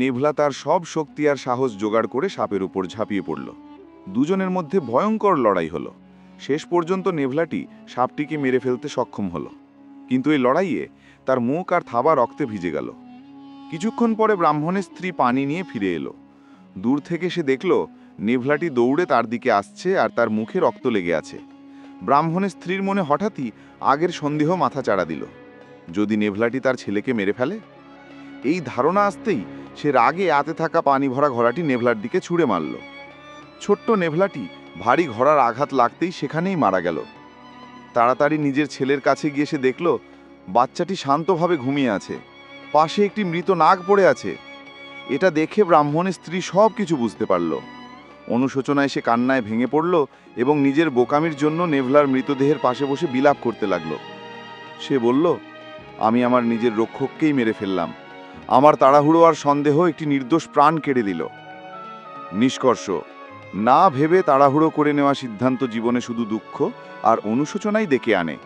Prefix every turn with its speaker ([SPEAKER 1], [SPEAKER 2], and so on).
[SPEAKER 1] নেভলা তার সব শক্তি আর সাহস জোগাড় করে সাপের উপর ঝাঁপিয়ে পড়ল। দুজনের মধ্যে ভয়ঙ্কর লড়াই হলো। শেষ পর্যন্ত নেভলাটি সাপটিকে মেরে ফেলতে সক্ষম হলো। কিন্তু এই লড়াইয়ে তার মুখ আর থাবা রক্তে ভিজে গেল। কিছুক্ষণ পরে ব্রাহ্মণের স্ত্রী পানি নিয়ে ফিরে এলো। দূর থেকে সে দেখল, নেভলাটি দৌড়ে তার দিকে আসছে আর তার মুখে রক্ত লেগে আছে। ব্রাহ্মণের স্ত্রীর মনে হঠাৎই আগের সন্দেহ মাথা চাড়া দিল। যদি নেভলাটি তার ছেলেকে মেরে ফেলে? এই ধারণা আসতেই সে রাগে আতে থাকা পানি ভরা ঘোড়াটি নেভলার দিকে ছুঁড়ে মারল। ছোট্ট নেভলাটি ভারী ঘোড়ার আঘাত লাগতেই সেখানেই মারা গেল। তাড়াতাড়ি নিজের ছেলের কাছে গিয়ে সে দেখল, বাচ্চাটি শান্তভাবে ঘুমিয়ে আছে। পাশে একটি মৃত নাগ পড়ে আছে। এটা দেখে ব্রাহ্মণের স্ত্রী সব কিছু বুঝতে পারল। অনুশোচনায় সে কান্নায় ভেঙে পড়ল এবং নিজের বোকামির জন্য নেভলার মৃতদেহের পাশে বসে বিলাপ করতে লাগল। সে বলল, আমি আমার নিজের রক্ষককেই মেরে ফেললাম। আমার তাড়াহুড়ো আর সন্দেহ একটি নির্দোষ প্রাণ কেড়ে দিল নিষ্কর্ষ, না ভেবে তাড়াহুড়ো করে নেওয়া সিদ্ধান্ত জীবনে শুধু দুঃখ আর অনুশোচনাই ডেকে আনে।